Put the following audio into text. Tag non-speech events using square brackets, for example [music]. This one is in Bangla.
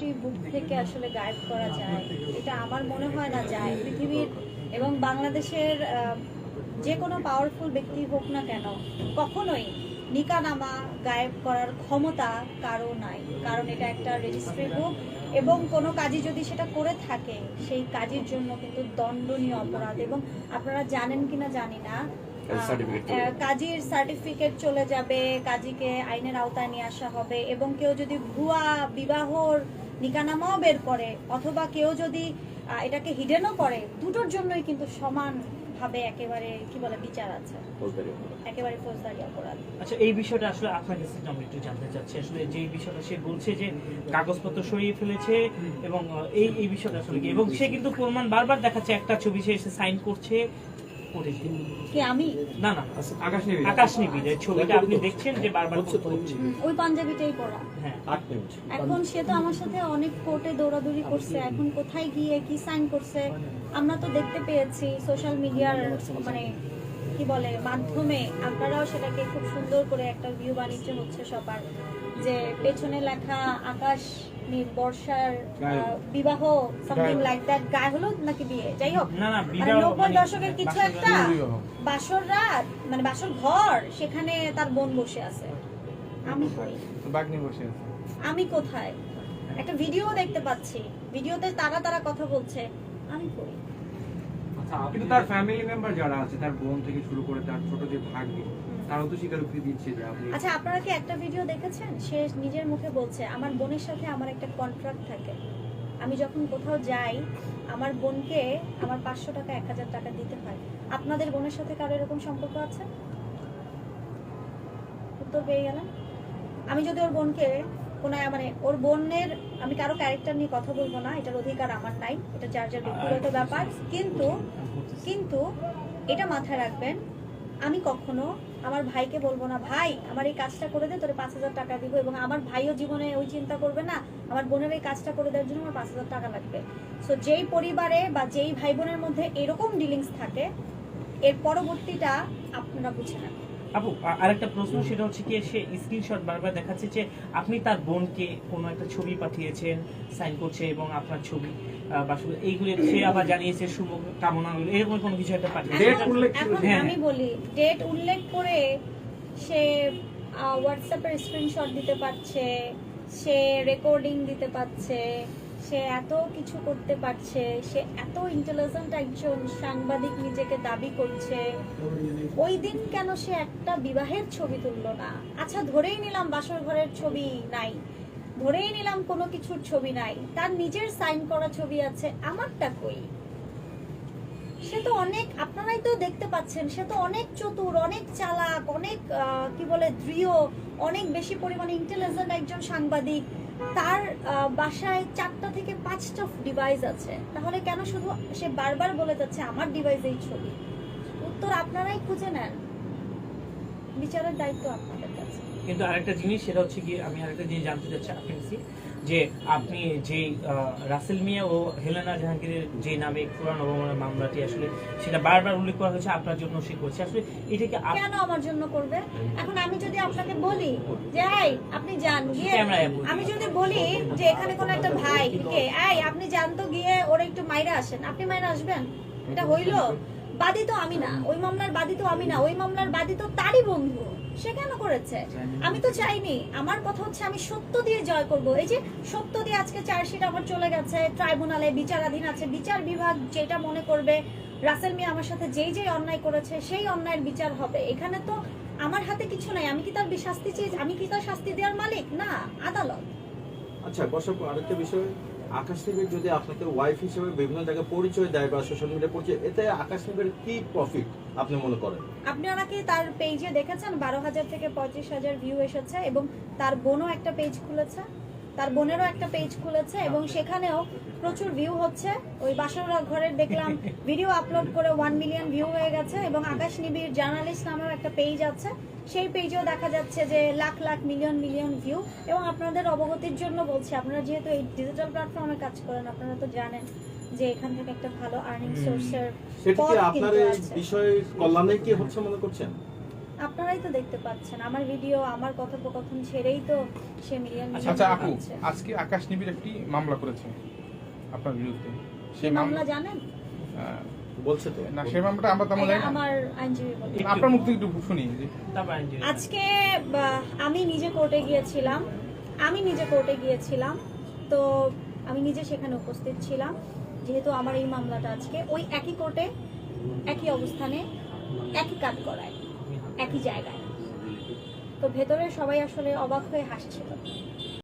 রেজিস্ট্রি বুক থেকে আসলে গায়েব করা যায়। এটা আমার মনে হয় না যায়। পৃথিবীর এবং বাংলাদেশের যে কোনো পাওয়ারফুল ব্যক্তি হোক না কেন কখনোই নিকানামা গায়েব করার ক্ষমতা কারও নাই। কারণ এটা একটা রেজিস্ট্রি বুক এবং কোনো কাজই যদি সেটা করে থাকে সেই কাজের জন্য কিন্তু দণ্ডনীয় অপরাধ এবং আপনারা জানেন কিনা জানি না কাজীর সার্টিফিকেট চলে যাবে কাজীকে আইনের আওতায় নিয়ে আসা হবে এবং কেউ যদি ভুয়া বিবাহর নিকানামাও বের করে অথবা কেউ যদি এটাকে হিডেনও করে দুটোর জন্যই কিন্তু সমান ভাবে একেবারে কি বলে বিচার আছে। একেবারে ফৌজদারি অপরাধ। আচ্ছা এই বিষয়টা আসলে আপনার কাছে আমরা একটু জানতে চাচ্ছি আসলে যে বিষয়টা সে বলছে যে কাগজপত্র সরিয়ে ফেলেছে এবং এই এই বিষয়টা আসলে কি? এবং সে কিন্তু প্রমাণ বারবার দেখাচ্ছে একটা ছবি সে এসে সাইন করছে আমি? না না আকাশ নিবি। আকাশ নিবিড়ের ছবিটা আপনি দেখছেন যে বারবার করতে হচ্ছে। হুম, ওই পাঞ্জাবিটাই পরা হ্যাঁ এখন সে তো আমার সাথে অনেক কোর্টে দৌড়াদৌড়ি করছে। এখন কোথায় গিয়ে কি সাইন করছে? আমরা তো দেখতে পেয়েছি সোশ্যাল মিডিয়ার মানে কি বলে মাধ্যমে আপনারাও সেটাকে খুব সুন্দর করে একটা ভিউ বাণিজ্য হচ্ছে সবার। যে পেছনে লেখা আকাশ বর্ষার বিবাহ সামথিং লাইক দ্যাট গায়ে হলো নাকি বিয়ে? যাই হোক মানে নব্বই মানে দশকের কিছু বাসর একটা বাসর রাত মানে বাসর ঘর সেখানে তার বোন বসে আছে। আমি বসে আছে। আমি কোথায়? একটা ভিডিও দেখতে পাচ্ছি। ভিডিওতে তারা তারা কথা বলছে। আমি করি কিন্তু তার ফ্যামিলি মেম্বার যারা আছে তার বোন থেকে শুরু করে তার ছোট যে ভাগ্নি তারাও তো স্বীকারোক্তি দিচ্ছে যে আপনি আচ্ছা আপনারা কি একটা ভিডিও দেখেছেন? সে নিজের মুখে বলছে আমার বোনের সাথে আমার একটা কন্ট্রাক্ট থাকে। আমি যখন কোথাও যাই আমার বোনকে আমার পাঁচশো টাকা এক হাজার টাকা দিতে হয়। আপনাদের বোনের সাথে কারও এরকম সম্পর্ক আছে? উত্তর পেয়ে গেলাম। আমি যদি ওর বোনকে কোনো মানে ওর বোনের আমি কারও ক্যারেক্টার নিয়ে কথা বলব না এটার অধিকার আমার নাই এটা যার যার ব্যক্তিগত ব্যাপার। কিন্তু কিন্তু এটা মাথায় রাখবেন আমি কখনো আমার ভাইকে বলব না ভাই আমার এই কাজটা করে দে তোরে পাঁচ হাজার টাকা দিব এবং আমার ভাইও জীবনে ওই চিন্তা করবে না আমার বোনের এই কাজটা করে দেওয়ার জন্য আমার পাঁচ হাজার টাকা লাগবে। সো যেই পরিবারে বা যেই ভাই বোনের মধ্যে এরকম ডিলিংস থাকে এর পরবর্তীটা আপনারা বুঝে নেন আপু আরেকটা প্রশ্ন সেটা হচ্ছে কি সে স্ক্রিনশট বারবার দেখাচ্ছে যে আপনি তার বোনকে কোনো একটা ছবি পাঠিয়েছেন সাইন করছে এবং আপনার ছবি আহ, বা শুধু এইগুলো সে আবার জানিয়েছে শুভ কামনা এরকম কোনো কিছু একটা পাঠিয়েছে হ্যাঁ, আমি। বলি ডেট উল্লেখ করে সে হোয়াটসঅ্যাপের স্ক্রিনশট দিতে পারছে সে রেকর্ডিং দিতে পারছে সে এত কিছু করতে পারছে, সে এত ইন্টেলিজেন্ট একজন সাংবাদিক নিজেকে দাবি করছে। ওই দিন কেন সে একটা বিবাহের ছবি তুললো না? আচ্ছা ধরেই নিলাম বাসর ঘরের ছবি নাই। ধরেই নিলাম কোনো কিছুর ছবি নাই। তার নিজের সাইন করা ছবি আছে, আমারটা কই? সে তো অনেক, আপনারাই তো দেখতে পাচ্ছেন, সে তো অনেক চতুর, অনেক চালাক, অনেক কি বলে, দৃঢ়, অনেক বেশি পরিমাণে ইন্টেলিজেন্ট একজন সাংবাদিক। তার বাসায় চারটা থেকে পাঁচটা ডিভাইস আছে। তাহলে কেন শুধু সে বারবার বলে যাচ্ছে, আমার ডিভাইস এই ছবি উত্তর আপনারাই খুঁজে নেন। বিচারের দায়িত্ব আপনাদের কাছে। কিন্তু আরেকটা জিনিস, সেটা হচ্ছে কি আমি আরেকটা জিনিস জানতে চাচ্ছি, আপনি যে আপনি যে রাসেল মিয়া ও হেলেনা জাহাঙ্গীরের যে নামে পুরান অবমাননার মামলাটি আসলে সেটা বারবার উল্লেখ করা হয়েছে আপনার জন্য সে করছে। আসলে এটা কি আপ- কেন আমার জন্য করবে? এখন আমি যদি আপনাকে বলি যে এই আপনি যান গিয়ে আমি যদি বলি যে এখানে কোন একটা ভাই কে এই আপনি যান তো গিয়ে ওর একটু মাইরা আসেন। আপনি মাইরা আসবেন? এটা হইল? বাদী তো আমি না ওই মামলার বাদী তো আমি না ওই মামলার বাদী তো তারই বন্ধু। সে কেন করেছে? আমি তো চাইনি। আমার কথা হচ্ছে আমি সত্য দিয়ে জয় করব। এই যে সত্য দিয়ে আজকে চার্জশিট আমার চলে গেছে ট্রাইব্যুনালে বিচারাধীন আছে বিচার বিভাগ যেটা মনে করবে রাসেল মিয়া আমার সাথে যেই যেই অন্যায় করেছে সেই অন্যায়ের বিচার হবে। এখানে তো আমার হাতে কিছু নাই। আমি কি তার শাস্তি চেয়ে আমি কি তার শাস্তি দেওয়ার মালিক? না আদালত। আচ্ছা বর্ষা আরেকটা বিষয়। আকাশ নিবের যদি আপনাকে ওয়াইফ হিসেবে বিভিন্ন জায়গায় পরিচয় দেয় বা সোশ্যাল মিডিয়া পরিচয়, এতে আকাশ নিবের কি প্রফিট আপনি মনে করেন? আপনি কি তার পেজে দেখেছেন? বারো হাজার থেকে পঁচিশ হাজার ভিউ এসেছে এবং তার বোনও একটা পেজ খুলেছে? তার বোনেরও একটা পেজ খুলেছে এবং সেখানেও প্রচুর ভিউ হচ্ছে। ওই বাসর ঘরের দেখলাম [laughs] ভিডিও আপলোড করে ওয়ান মিলিয়ন ভিউ হয়ে গেছে এবং আকাশ নিবিড় জার্নালিস্ট নামেও একটা পেজ আছে। সেই পেজেও দেখা যাচ্ছে যে lakh lakh million million view এবং আপনাদের অবগতির জন্য বলছি আপনারা যেহেতু এই ডিজিটাল প্ল্যাটফর্মে কাজ করেন আপনারা তো জানেন যে এখান থেকে একটা ভালো আর্নিং সোর্সের সেটা কি আপনার এই বিষয়ে কল্যাণে কি হচ্ছে মনে করছেন? আপনারাই তো দেখতে পাচ্ছেন। আমার ভিডিও আমার কথোপকথন ছেড়েই তো সে মিলিয়ন আচ্ছা আপু আজকে আকাশ নিবিড় একটি মামলা করেছে আপনার বিরুদ্ধে। সেই মামলা মামলা জানেন? বলছে তো। না সেই মামলাটা আমরা তেমন। আমার আইনজীবী বলে। আপনার মুখ থেকে একটু শুনি আজকে বা, আমি নিজে কোর্টে গিয়েছিলাম। আমি নিজে কোর্টে গিয়েছিলাম। তো আমি নিজে সেখানে উপস্থিত ছিলাম। যেহেতু আমার এই মামলাটা আজকে ওই একই কোর্টে একই অবস্থানে একই কাজ করায়। একই জায়গায়। তো ভেতরে সবাই আসলে অবাক হয়ে হাসছিল।